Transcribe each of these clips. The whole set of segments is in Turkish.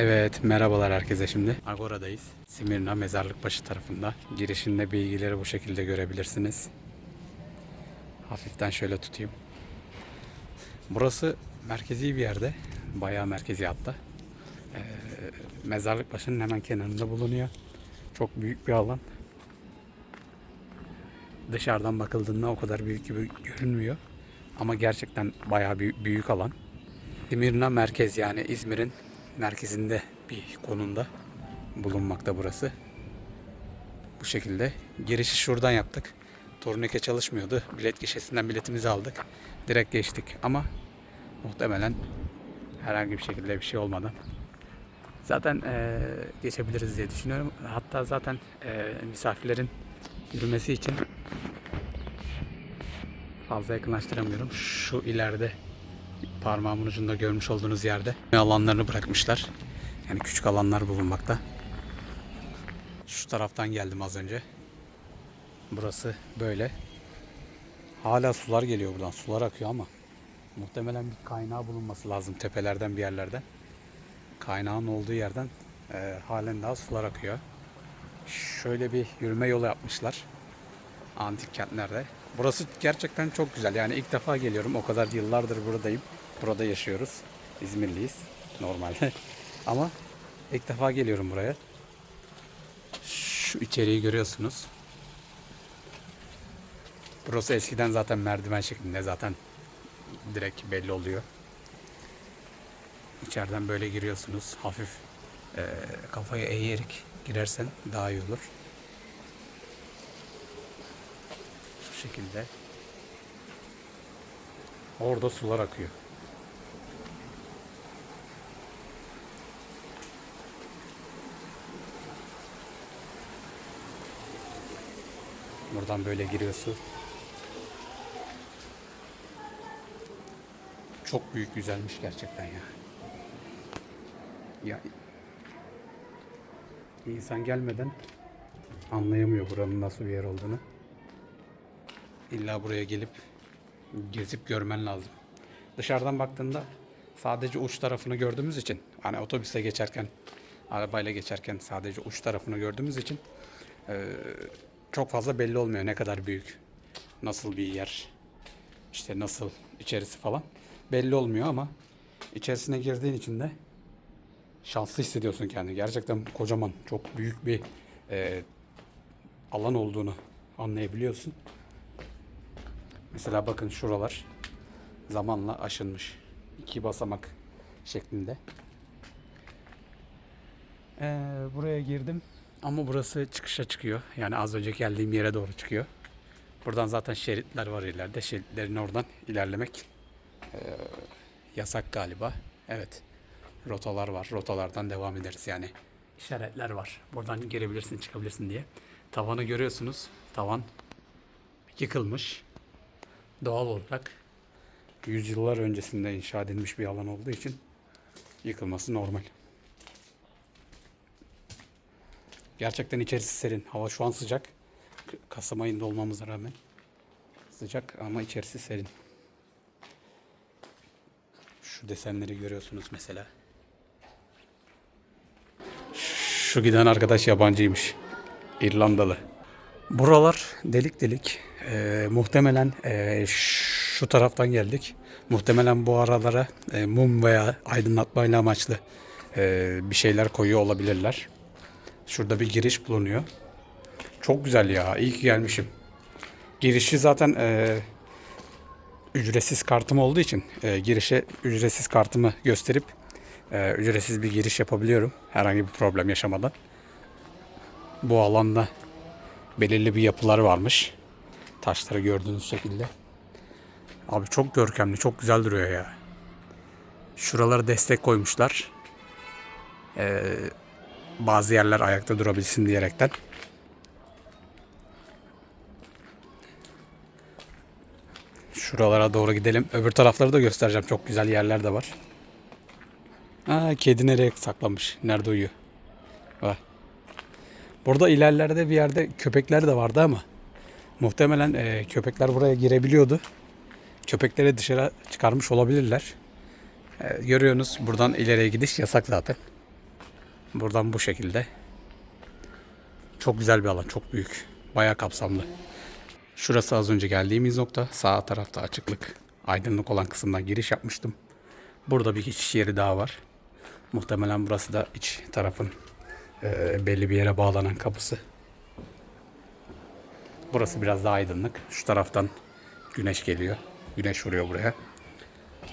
Evet, merhabalar herkese şimdi. Agora'dayız. Simirna Mezarlıkbaşı tarafında. Girişinde bilgileri bu şekilde görebilirsiniz. Hafiften şöyle tutayım. Burası merkezi bir yerde. Bayağı merkezi hatta. Ee, Mezarlıkbaşı'nın hemen kenarında bulunuyor. Çok büyük bir alan. Dışarıdan bakıldığında o kadar büyük gibi görünmüyor. Ama gerçekten bayağı büyük, büyük alan. Simirna merkez yani İzmir'in merkezinde bir konumda bulunmakta burası. Bu şekilde girişi şuradan yaptık. Turnike çalışmıyordu. Bilet gişesinden biletimizi aldık. Direkt geçtik ama muhtemelen herhangi bir şekilde bir şey olmadan zaten eee, geçebiliriz diye düşünüyorum. Hatta zaten eee, misafirlerin yürümesi için fazla yakınlaştıramıyorum. Şu ileride parmağımın ucunda görmüş olduğunuz yerde alanlarını bırakmışlar. Yani küçük alanlar bulunmakta. Şu taraftan geldim az önce. Burası böyle. Hala sular geliyor buradan. Sular akıyor ama muhtemelen bir kaynağı bulunması lazım tepelerden bir yerlerden. Kaynağın olduğu yerden e, halen daha sular akıyor. Şöyle bir yürüme yolu yapmışlar antik kentlerde. Burası gerçekten çok güzel. Yani ilk defa geliyorum. O kadar yıllardır buradayım. Burada yaşıyoruz. İzmirliyiz normalde. Ama ilk defa geliyorum buraya. Şu içeriği görüyorsunuz. Burası eskiden zaten merdiven şeklinde zaten direkt belli oluyor. İçeriden böyle giriyorsunuz. Hafif eee, kafayı eğerek girersen daha iyi olur. Şu şekilde. Orada sular akıyor. Buradan böyle giriyor su. Çok büyük güzelmiş gerçekten ya. Ya insan gelmeden anlayamıyor buranın nasıl bir yer olduğunu. İlla buraya gelip gezip görmen lazım. Dışarıdan baktığında sadece uç tarafını gördüğümüz için hani otobüse geçerken arabayla geçerken sadece uç tarafını gördüğümüz için eee, çok fazla belli olmuyor ne kadar büyük nasıl bir yer işte nasıl içerisi falan belli olmuyor ama içerisine girdiğin için de şanslı hissediyorsun kendini. Gerçekten kocaman, çok büyük bir eee, alan olduğunu anlayabiliyorsun. Mesela bakın şuralar zamanla aşınmış. iki basamak şeklinde. Ee, buraya girdim ama burası çıkışa çıkıyor. Yani az önce geldiğim yere doğru çıkıyor. Buradan zaten şeritler var ileride. Şeritlerin oradan ilerlemek ee, yasak galiba. Evet. Rotalar var. Rotalardan devam ederiz yani. İşaretler var. Buradan girebilirsin, çıkabilirsin diye. Tavanı görüyorsunuz. Tavan yıkılmış doğal olarak yüzyıllar öncesinde inşa edilmiş bir alan olduğu için yıkılması normal. Gerçekten içerisi serin. Hava şu an sıcak. Kasım ayında olmamıza rağmen sıcak ama içerisi serin. Şu desenleri görüyorsunuz mesela. Şu giden arkadaş yabancıymış. İrlandalı. Buralar delik delik. Ee, muhtemelen ee, şu taraftan geldik. Muhtemelen bu aralara ee, mum veya aydınlatmayla amaçlı ee, bir şeyler koyuyor olabilirler. Şurada bir giriş bulunuyor. Çok güzel ya. İyi ki gelmişim. Girişi zaten ee, ücretsiz kartım olduğu için ee, girişe ücretsiz kartımı gösterip ee, ücretsiz bir giriş yapabiliyorum. Herhangi bir problem yaşamadan. Bu alanda belirli bir yapılar varmış. Taşları gördüğünüz şekilde. Abi çok görkemli, çok güzel duruyor ya. Şuralara destek koymuşlar. Ee, bazı yerler ayakta durabilsin diyerekten. Şuralara doğru gidelim. Öbür tarafları da göstereceğim. Çok güzel yerler de var. Aa, kedi nereye saklanmış? Nerede uyuyor? Bak. Burada ilerlerde bir yerde köpekler de vardı ama muhtemelen e, köpekler buraya girebiliyordu. Köpekleri dışarı çıkarmış olabilirler. E, görüyorsunuz buradan ileriye gidiş yasak zaten. Buradan bu şekilde. Çok güzel bir alan, çok büyük. Bayağı kapsamlı. Şurası az önce geldiğimiz nokta. Sağ tarafta açıklık, aydınlık olan kısımdan giriş yapmıştım. Burada bir geçiş yeri daha var. Muhtemelen burası da iç tarafın e, belli bir yere bağlanan kapısı. Burası biraz daha aydınlık. Şu taraftan güneş geliyor. Güneş vuruyor buraya.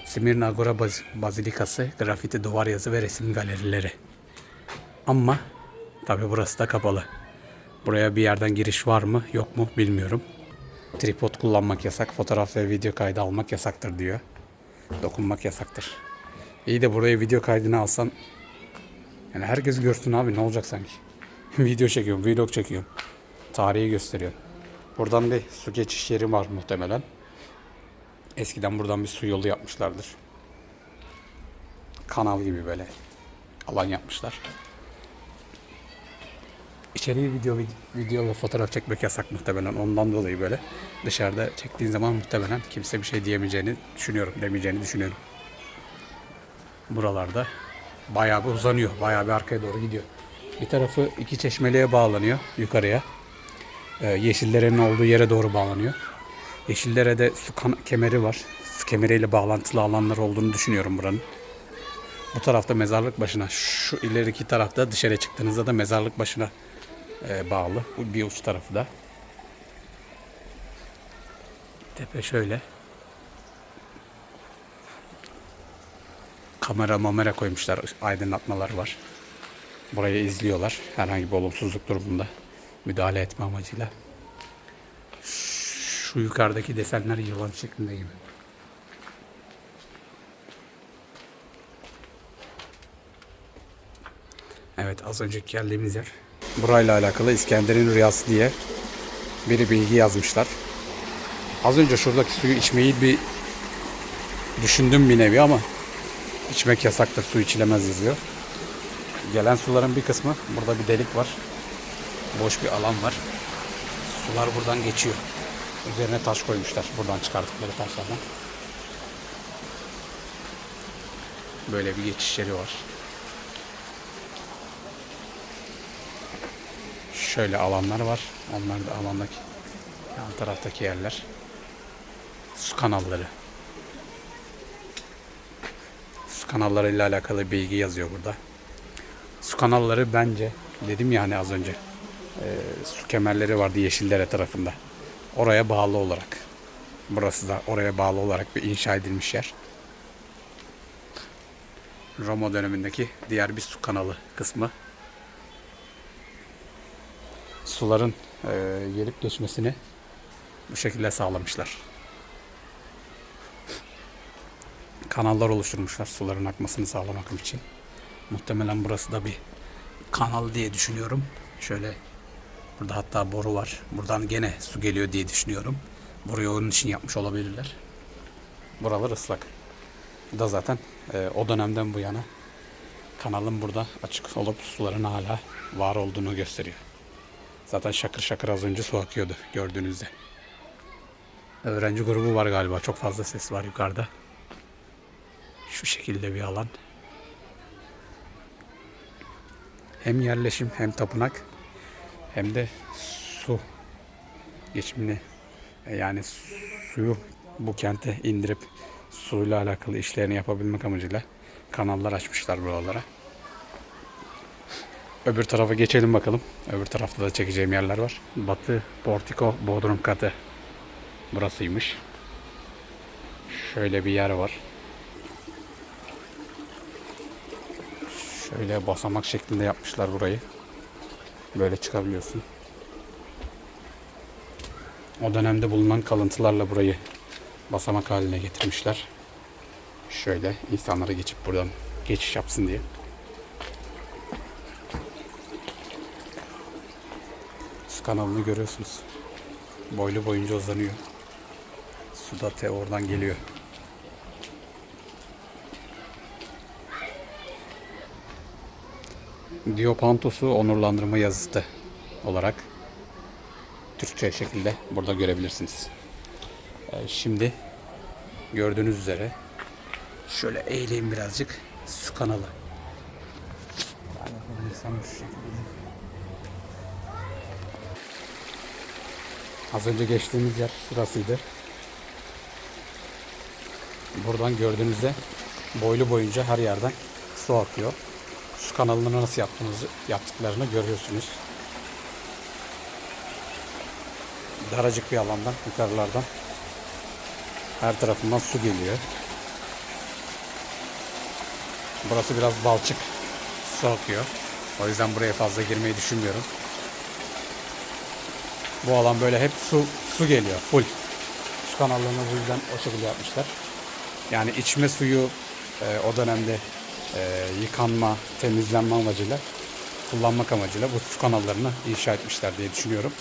Simirna Agora Baz- Bazilikası, grafiti duvar yazı ve resim galerileri. Ama tabi burası da kapalı. Buraya bir yerden giriş var mı yok mu bilmiyorum. Tripod kullanmak yasak, fotoğraf ve video kaydı almak yasaktır diyor. Dokunmak yasaktır. İyi de buraya video kaydını alsan yani herkes görsün abi ne olacak sanki. video çekiyorum, vlog çekiyorum. Tarihi gösteriyorum. Buradan bir su geçiş yeri var muhtemelen. Eskiden buradan bir su yolu yapmışlardır. Kanal gibi böyle alan yapmışlar. İçeriye video video ve fotoğraf çekmek yasak muhtemelen ondan dolayı böyle. Dışarıda çektiğin zaman muhtemelen kimse bir şey diyemeyeceğini düşünüyorum, demeyeceğini düşünüyorum. Buralarda bayağı bir uzanıyor, bayağı bir arkaya doğru gidiyor. Bir tarafı iki çeşmeliğe bağlanıyor yukarıya. Ee, Yeşillere'nin olduğu yere doğru bağlanıyor. Yeşillere'de su kemeri var. Su kemeriyle bağlantılı alanlar olduğunu düşünüyorum buranın. Bu tarafta mezarlık başına, şu ileriki tarafta dışarı çıktığınızda da mezarlık başına bağlı. Bu bir uç tarafı da. Tepe şöyle. Kamera mamera koymuşlar. Aydınlatmalar var. Burayı izliyorlar. Herhangi bir olumsuzluk durumunda müdahale etme amacıyla. Şu yukarıdaki desenler yılan şeklinde gibi. Evet az önceki geldiğimiz yer. Burayla alakalı İskender'in rüyası diye biri bilgi yazmışlar. Az önce şuradaki suyu içmeyi bir düşündüm bir nevi ama içmek yasaktır, su içilemez yazıyor. Gelen suların bir kısmı burada bir delik var. Boş bir alan var. Sular buradan geçiyor. Üzerine taş koymuşlar buradan çıkarttıkları taşlardan. Böyle bir geçiş yeri var. Şöyle alanlar var. Onlar da alandaki yan taraftaki yerler. Su kanalları. Su kanallarıyla alakalı bilgi yazıyor burada. Su kanalları bence dedim ya hani az önce e, su kemerleri vardı Yeşillere tarafında. Oraya bağlı olarak. Burası da oraya bağlı olarak bir inşa edilmiş yer. Roma dönemindeki diğer bir su kanalı kısmı. Suların e, gelip geçmesini bu şekilde sağlamışlar. Kanallar oluşturmuşlar suların akmasını sağlamak için. Muhtemelen burası da bir kanal diye düşünüyorum. Şöyle burada hatta boru var. Buradan gene su geliyor diye düşünüyorum. Burayı onun için yapmış olabilirler. Buralar ıslak. Bu da zaten e, o dönemden bu yana kanalın burada açık olup suların hala var olduğunu gösteriyor. Zaten şakır şakır az önce su akıyordu gördüğünüzde. Öğrenci grubu var galiba. Çok fazla ses var yukarıda. Şu şekilde bir alan. Hem yerleşim hem tapınak hem de su geçimini yani suyu bu kente indirip suyla alakalı işlerini yapabilmek amacıyla kanallar açmışlar buralara. Öbür tarafa geçelim bakalım. Öbür tarafta da çekeceğim yerler var. Batı Portiko Bodrum katı. Burasıymış. Şöyle bir yer var. Şöyle basamak şeklinde yapmışlar burayı. Böyle çıkabiliyorsun. O dönemde bulunan kalıntılarla burayı basamak haline getirmişler. Şöyle insanlara geçip buradan geçiş yapsın diye. Kanalını görüyorsunuz. Boylu boyunca uzanıyor. Su te oradan geliyor. Diopantos'u onurlandırma yazısı olarak Türkçe şekilde burada görebilirsiniz. Ee, Şimdi gördüğünüz üzere şöyle eğileyim birazcık su kanalı. Yani bu şekilde. Az önce geçtiğimiz yer şurasıydı. Buradan gördüğünüzde boylu boyunca her yerden su akıyor. Su kanalını nasıl yaptığınızı, yaptıklarını görüyorsunuz. Daracık bir alandan, yukarılardan her tarafından su geliyor. Burası biraz balçık su akıyor. O yüzden buraya fazla girmeyi düşünmüyorum. Bu alan böyle hep su su geliyor full. Su kanallarını bu yüzden o şekilde yapmışlar. Yani içme suyu e, o dönemde e, yıkanma, temizlenme amacıyla kullanmak amacıyla bu su kanallarını inşa etmişler diye düşünüyorum.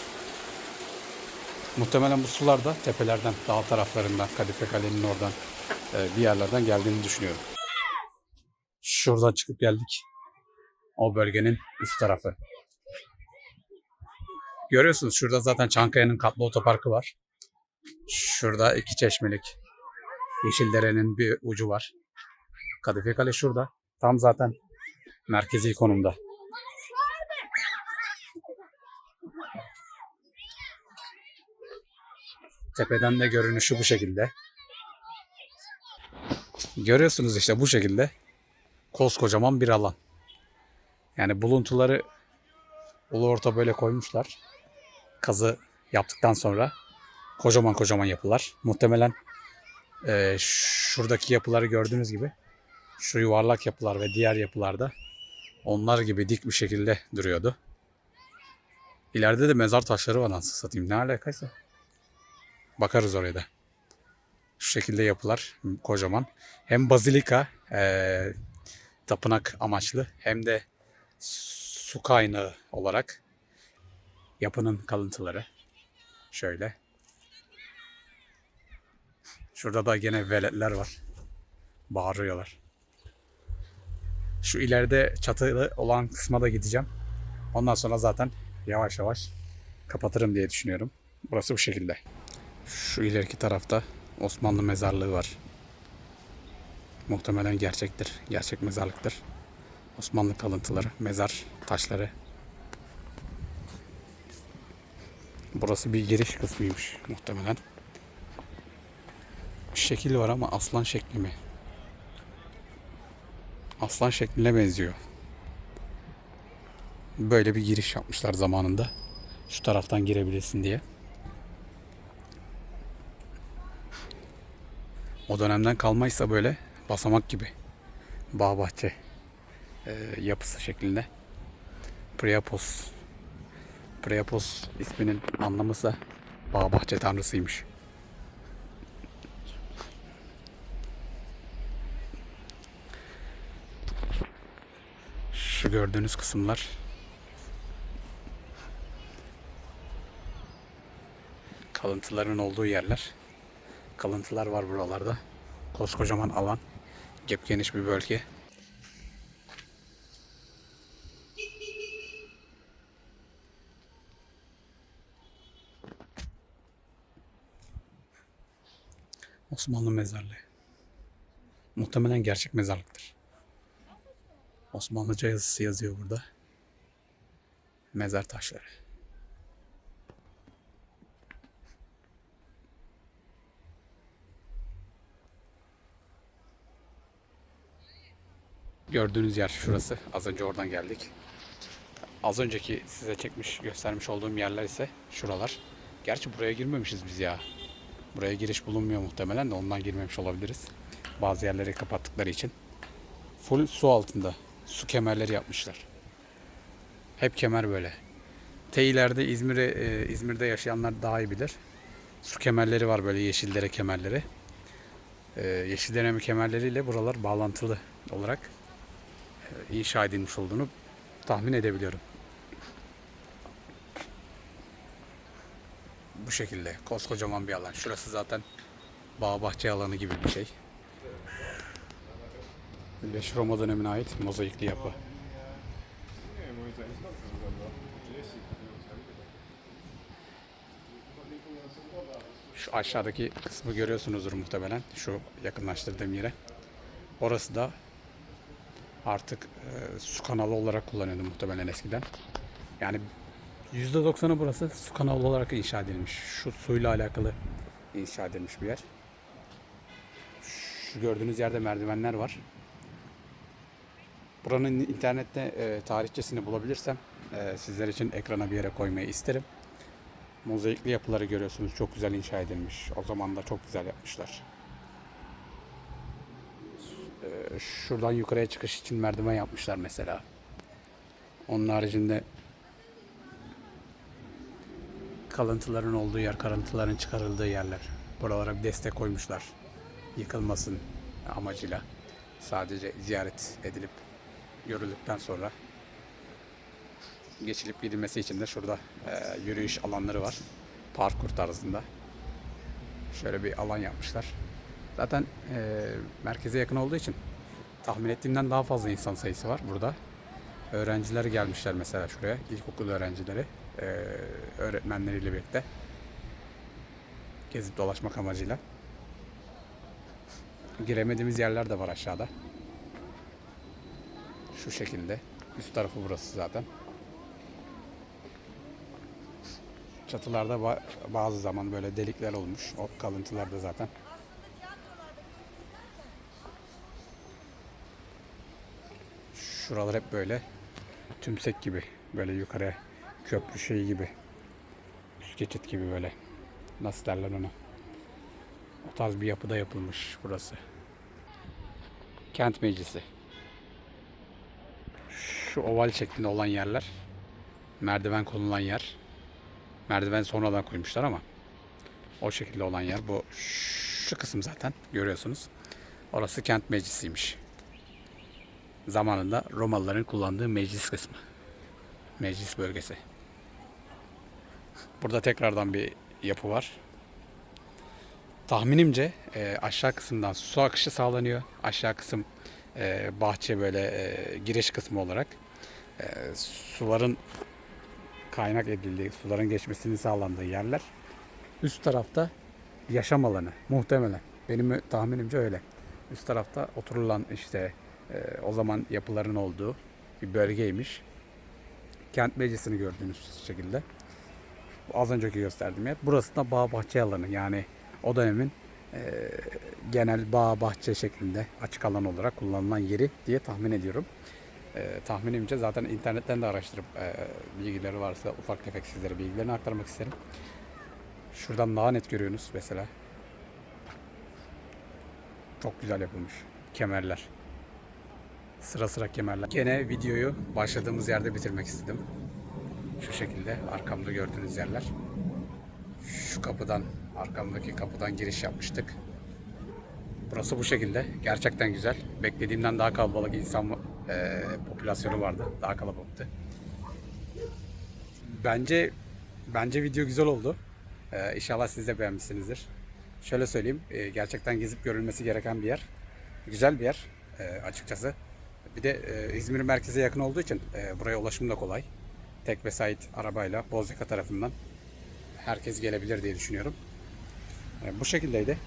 Muhtemelen bu sular da tepelerden, dağ taraflarından, Kadife Kale'nin oradan e, bir yerlerden geldiğini düşünüyorum. Şuradan çıkıp geldik. O bölgenin üst tarafı. Görüyorsunuz şurada zaten Çankaya'nın katlı otoparkı var. Şurada iki çeşmelik Yeşildere'nin bir ucu var. Kadife Kale şurada. Tam zaten merkezi konumda. Tepeden de görünüşü bu şekilde. Görüyorsunuz işte bu şekilde koskocaman bir alan. Yani buluntuları ulu orta böyle koymuşlar. Kazı yaptıktan sonra kocaman kocaman yapılar. Muhtemelen e, şuradaki yapıları gördüğünüz gibi şu yuvarlak yapılar ve diğer yapılarda onlar gibi dik bir şekilde duruyordu. İleride de mezar taşları var nasıl satayım. Ne alakaysa. Bakarız oraya da. Şu şekilde yapılar kocaman. Hem bazilika e, tapınak amaçlı hem de su kaynağı olarak yapının kalıntıları. Şöyle. Şurada da gene veletler var. Bağırıyorlar. Şu ileride çatılı olan kısma da gideceğim. Ondan sonra zaten yavaş yavaş kapatırım diye düşünüyorum. Burası bu şekilde. Şu ileriki tarafta Osmanlı mezarlığı var. Muhtemelen gerçektir. Gerçek mezarlıktır. Osmanlı kalıntıları, mezar taşları. Burası bir giriş kısmıymış muhtemelen. Bir şekil var ama aslan şekli mi? Aslan şekline benziyor. Böyle bir giriş yapmışlar zamanında. Şu taraftan girebilirsin diye. O dönemden kalmaysa böyle basamak gibi. Bağ bahçe e, yapısı şeklinde. Priapos. Priapos isminin anlamısa bağ bahçe tanrısıymış. Şu gördüğünüz kısımlar kalıntıların olduğu yerler. Kalıntılar var buralarda. Koskocaman alan. Cep geniş bir bölge. Osmanlı mezarlığı. Muhtemelen gerçek mezarlıktır. Osmanlıca yazısı yazıyor burada. Mezar taşları. Gördüğünüz yer şurası. Az önce oradan geldik. Az önceki size çekmiş, göstermiş olduğum yerler ise şuralar. Gerçi buraya girmemişiz biz ya. Buraya giriş bulunmuyor muhtemelen de ondan girmemiş olabiliriz. Bazı yerleri kapattıkları için. Full su altında. Su kemerleri yapmışlar. Hep kemer böyle. Teylerde İzmir'e e, İzmir'de yaşayanlar daha iyi bilir. Su kemerleri var böyle Yeşildere kemerleri. E, Yeşildere kemerleriyle buralar bağlantılı olarak e, inşa edilmiş olduğunu tahmin edebiliyorum. Bu şekilde koskocaman bir alan. Şurası zaten bağ bahçe alanı gibi bir şey. 5 Roma dönemine ait mozaikli yapı. Şu aşağıdaki kısmı görüyorsunuzdur muhtemelen. Şu yakınlaştırdığım yere. Orası da artık e, su kanalı olarak kullanıyordu muhtemelen eskiden. Yani %90'ı burası su kanalı olarak inşa edilmiş. Şu suyla alakalı inşa edilmiş bir yer. Şu gördüğünüz yerde merdivenler var. Buranın internette e, tarihçesini bulabilirsem e, sizler için ekrana bir yere koymayı isterim. Mozaikli yapıları görüyorsunuz. Çok güzel inşa edilmiş. O zaman da çok güzel yapmışlar. E, şuradan yukarıya çıkış için merdiven yapmışlar mesela. Onun haricinde kalıntıların olduğu yer, karıntıların çıkarıldığı yerler. Buralara bir destek koymuşlar. Yıkılmasın amacıyla. Sadece ziyaret edilip görüldükten sonra geçilip gidilmesi için de şurada e, yürüyüş alanları var. Parkur tarzında. Şöyle bir alan yapmışlar. Zaten e, merkeze yakın olduğu için tahmin ettiğimden daha fazla insan sayısı var burada. Öğrenciler gelmişler mesela şuraya. İlkokul öğrencileri. E, öğretmenleriyle birlikte. Gezip dolaşmak amacıyla. Giremediğimiz yerler de var aşağıda. Şu şekilde. Üst tarafı burası zaten. Çatılarda ba- bazı zaman böyle delikler olmuş. O kalıntılar da zaten. Şuralar hep böyle tümsek gibi. Böyle yukarıya köprü şeyi gibi. Üst geçit gibi böyle. Nasıl derler ona? O tarz bir yapıda yapılmış burası. Kent meclisi. Şu oval şeklinde olan yerler. Merdiven konulan yer. Merdiven sonradan koymuşlar ama o şekilde olan yer bu şu kısım zaten görüyorsunuz. Orası kent meclisiymiş. Zamanında Romalıların kullandığı meclis kısmı. Meclis bölgesi. Burada tekrardan bir yapı var. Tahminimce e, aşağı kısımdan su akışı sağlanıyor. Aşağı kısım e, bahçe böyle e, giriş kısmı olarak e, suların kaynak edildiği, suların geçmesini sağlandığı yerler. Üst tarafta yaşam alanı muhtemelen. Benim tahminimce öyle. Üst tarafta oturulan işte e, o zaman yapıların olduğu bir bölgeymiş. Kent meclisini gördüğünüz şekilde. Az önceki gösterdiğim yer. Burası da bağ bahçe alanı. Yani o dönemin e, genel bağ bahçe şeklinde açık alan olarak kullanılan yeri diye tahmin ediyorum. E, tahminimce zaten internetten de araştırıp e, bilgileri varsa ufak tefek sizlere bilgilerini aktarmak isterim. Şuradan daha net görüyorsunuz mesela. Çok güzel yapılmış. Kemerler. Sıra sıra kemerler. Gene videoyu başladığımız yerde bitirmek istedim. Şu şekilde arkamda gördüğünüz yerler. Şu kapıdan, arkamdaki kapıdan giriş yapmıştık. Burası bu şekilde. Gerçekten güzel. Beklediğimden daha kalabalık insan e, popülasyonu vardı. Daha kalabalıktı. Bence bence video güzel oldu. E, inşallah siz de beğenmişsinizdir. Şöyle söyleyeyim. e, gerçekten gezip görülmesi gereken bir yer. Güzel bir yer e, açıkçası. Bir de e, İzmir merkeze yakın olduğu için e, buraya ulaşım da kolay. Tek vesait arabayla Bozyaka tarafından herkes gelebilir diye düşünüyorum. E, bu şekildeydi.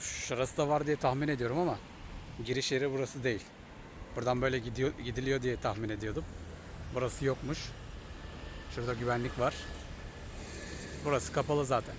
Şurası da var diye tahmin ediyorum ama giriş yeri burası değil. Buradan böyle gidiyor, gidiliyor diye tahmin ediyordum. Burası yokmuş. Şurada güvenlik var. Burası kapalı zaten.